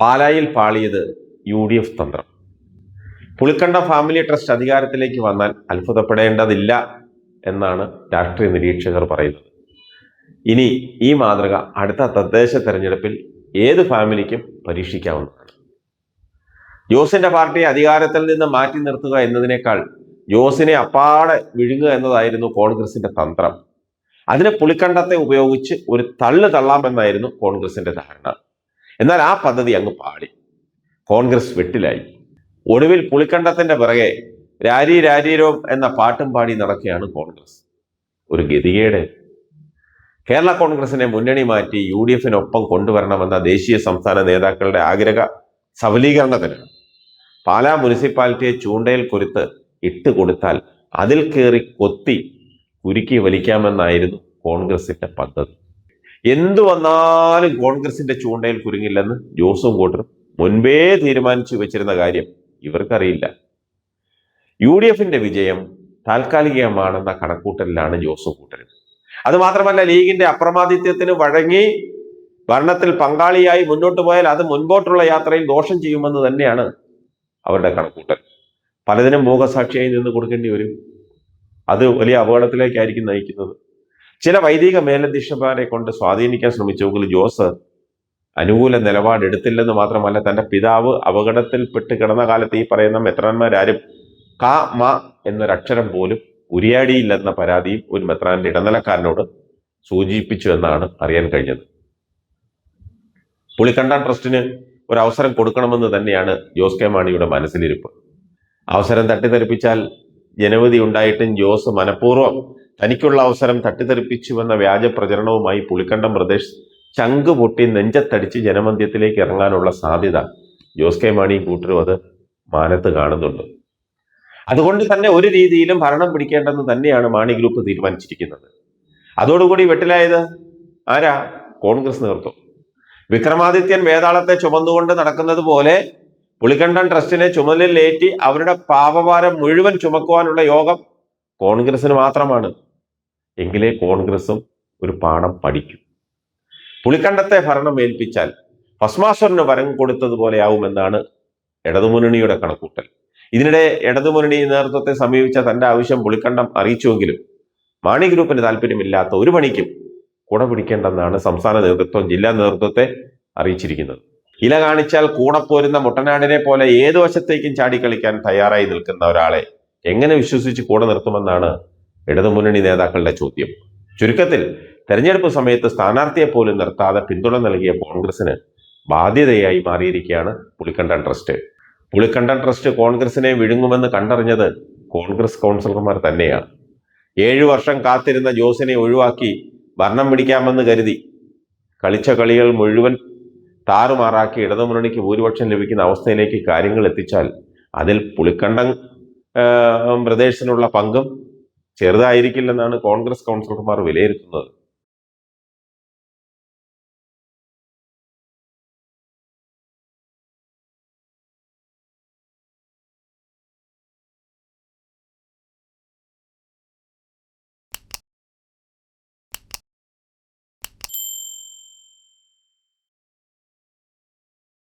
പാലായിൽ പാളിയത് U D F തന്ത്രം. പുളിക്കണ്ട family trust അധികാരത്തിലേക്ക് വന്നാൽ അത്ഭുതപ്പെടേണ്ടതില്ല എന്നാണ് രാഷ്ട്രീയ നിരീക്ഷകർ പറയുന്നത്. ഇനി ഈ മാതൃക അടുത്ത തദ്ദേശ തെരഞ്ഞെടുപ്പിൽ ഏത് ഫാമിലിക്കും പരീക്ഷിക്കാവുന്നതാണ്. ജോസിന്റെ പാർട്ടിയെ അധികാരത്തിൽ നിന്ന് മാറ്റി നിർത്തുക എന്നതിനേക്കാൾ ജോസിനെ അപ്പാടെ വിഴുങ്ങുക എന്നതായിരുന്നു കോൺഗ്രസിന്റെ തന്ത്രം. അതിനെ പുളിക്കണ്ടത്തെ ഉപയോഗിച്ച് ഒരു തള്ളു തള്ളാമെന്നായിരുന്നു കോൺഗ്രസിന്റെ ധാരണ. എന്നാൽ ആ പദ്ധതി അങ്ങ് പാടി കോൺഗ്രസ് വെട്ടിലായി. ഒടുവിൽ പുളിക്കണ്ടത്തിന്റെ പിറകെ രാരി രാരീരോം എന്ന പാട്ടും പാടി നടക്കുകയാണ് കോൺഗ്രസ്. ഒരു ഗതികേട്. കേരള കോൺഗ്രസിനെ മുന്നണി മാറ്റി യു ഡി എഫിനൊപ്പം കൊണ്ടുവരണമെന്ന ദേശീയ സംസ്ഥാന നേതാക്കളുടെ ആഗ്രഹ സബലീകരണത്തിന് പാലാ മുനിസിപ്പാലിറ്റിയെ ചൂണ്ടയിൽ കുരുത്ത് ഇട്ട് കൊടുത്താൽ അതിൽ കയറി കൊത്തി കുരുക്കി വലിക്കാമെന്നായിരുന്നു കോൺഗ്രസിന്റെ പദ്ധതി. എന്തു വന്നാലും കോൺഗ്രസിന്റെ ചൂണ്ടയിൽ കുരുങ്ങില്ലെന്ന് ജോസും കൂട്ടരും മുൻപേ തീരുമാനിച്ചു വെച്ചിരുന്ന കാര്യം ഇവർക്കറിയില്ല. യു ഡി എഫിന്റെ വിജയം താൽക്കാലികമാണെന്ന കണക്കൂട്ടലിലാണ് ജോസും കൂട്ടരും അതുമാത്രമല്ല ലീഗിന്റെ അപ്രമാദിത്യത്തിന് വഴങ്ങി ഭരണത്തിൽ പങ്കാളിയായി മുന്നോട്ട് പോയാൽ അത് മുൻപോട്ടുള്ള യാത്രയിൽ ദോഷം ചെയ്യുമെന്ന് തന്നെയാണ് അവരുടെ കണക്കൂട്ടൽ. പലതിനും മൂകസാക്ഷിയായി നിന്ന് കൊടുക്കേണ്ടി വരും. അത് വലിയ അപകടത്തിലേക്കായിരിക്കും നയിക്കുന്നത്. ചില വൈദിക മേലധ്യക്ഷന്മാരെ കൊണ്ട് സ്വാധീനിക്കാൻ ശ്രമിച്ചെങ്കിൽ ജോസ് അനുകൂല നിലപാടെടുത്തില്ലെന്ന് മാത്രമല്ല തന്റെ പിതാവ് അപകടത്തിൽപ്പെട്ട് കിടന്ന കാലത്ത് ഈ പറയുന്ന മെത്രാന്മാരാരും കാ മ എന്നൊരക്ഷരം പോലും ഉരിയാടിയില്ലെന്ന പരാതിയും ഒരു മെത്രാന്റെ ഇടനിലക്കാരനോട് സൂചിപ്പിച്ചു എന്നാണ് അറിയാൻ കഴിഞ്ഞത്. പുളിക്കണ്ടാൻ ട്രസ്റ്റിന് ഒരു അവസരം കൊടുക്കണമെന്ന് തന്നെയാണ് ജോസ് കെ മാണിയുടെ മനസ്സിലിരിപ്പ്. അവസരം തട്ടിത്തെറിപ്പിച്ചാൽ ജനവധി ഉണ്ടായിട്ടും ജോസ് മനഃപൂർവം തനിക്കുള്ള അവസരം തട്ടിത്തെറിപ്പിച്ചുവെന്ന വ്യാജ പ്രചരണവുമായി പുളിക്കണ്ടം പ്രദേശ് ചങ്ക് പൊട്ടി നെഞ്ചത്തടിച്ച് ജനമന്ദ്യത്തിലേക്ക് ഇറങ്ങാനുള്ള സാധ്യത ജോസ് കെ മാണിയും കൂട്ടരും അത് മാനത്ത് കാണുന്നുണ്ട്. അതുകൊണ്ട് തന്നെ ഒരു രീതിയിലും ഭരണം പിടിക്കേണ്ടെന്ന് തന്നെയാണ് മാണി ഗ്രൂപ്പ് തീരുമാനിച്ചിരിക്കുന്നത്. അതോടുകൂടി വെട്ടിലായത് ആരാ? കോൺഗ്രസ് നേതൃത്വം. വിക്രമാദിത്യൻ വേതാളത്തെ ചുമന്നുകൊണ്ട് നടക്കുന്നത് പോലെ പുളിക്കണ്ടൻ ട്രസ്റ്റിനെ ചുമതലയിലേറ്റി അവരുടെ പാപഭാരം മുഴുവൻ ചുമക്കുവാനുള്ള യോഗം കോൺഗ്രസിന് മാത്രമാണ്. എങ്കിലേ കോൺഗ്രസും ഒരു പാഠം പഠിക്കും. പുളിക്കണ്ടത്തെ ഭരണം ഏൽപ്പിച്ചാൽ ഭസ്മാസുരന് വരം കൊടുത്തതുപോലെയാവുമെന്നാണ് ഇടതുമുന്നണിയുടെ കണക്കൂട്ടൽ. ഇതിനിടെ ഇടതുമുന്നണി നേതൃത്വത്തെ സമീപിച്ച തന്റെ ആവശ്യം പുളിക്കണ്ടം അറിയിച്ചുവെങ്കിലും മാണി ഗ്രൂപ്പിന് താല്പര്യമില്ലാത്ത ഒരു പണിക്കും കുട പിടിക്കേണ്ടെന്നാണ് സംസ്ഥാന നേതൃത്വം ജില്ലാ നേതൃത്വത്തെ അറിയിച്ചിരിക്കുന്നത്. ഇല കാണിച്ചാൽ കൂടെ പോരുന്ന മുട്ടനാടിനെ പോലെ ഏതു വശത്തേക്കും ചാടിക്കളിക്കാൻ തയ്യാറായി നിൽക്കുന്ന ഒരാളെ എങ്ങനെ വിശ്വസിച്ച് കൂടെ നിർത്തുമെന്നാണ് ഇടതുമുന്നണി നേതാക്കളുടെ ചോദ്യം. ചുരുക്കത്തിൽ തെരഞ്ഞെടുപ്പ് സമയത്ത് സ്ഥാനാർത്ഥിയെ പോലും നിർത്താതെ പിന്തുണ നൽകിയ കോൺഗ്രസിന് ബാധ്യതയായി മാറിയിരിക്കുകയാണ് പുളിക്കണ്ടൻ ട്രസ്റ്റ്. പുളിക്കണ്ടൻ ട്രസ്റ്റ് കോൺഗ്രസിനെ വിഴുങ്ങുമെന്ന് കണ്ടറിഞ്ഞത് കോൺഗ്രസ് കൗൺസിലർമാർ തന്നെയാണ്. ഏഴു വർഷം കാത്തിരുന്ന ജോസിനെ ഒഴിവാക്കി ഭരണം പിടിക്കാമെന്ന് കരുതി കളിച്ച കളികൾ മുഴുവൻ താറുമാറാക്കി ഇടതുമുന്നണിക്ക് ഭൂരിപക്ഷം ലഭിക്കുന്ന അവസ്ഥയിലേക്ക് കാര്യങ്ങൾ എത്തിച്ചാൽ അതിൽ പുളിക്കണ്ടൻ പ്രദേശത്തിനുള്ള പങ്കും ചെറുതായിരിക്കില്ലെന്നാണ് കോൺഗ്രസ് കൗൺസിലർമാർ വിലയിരുത്തുന്നത്.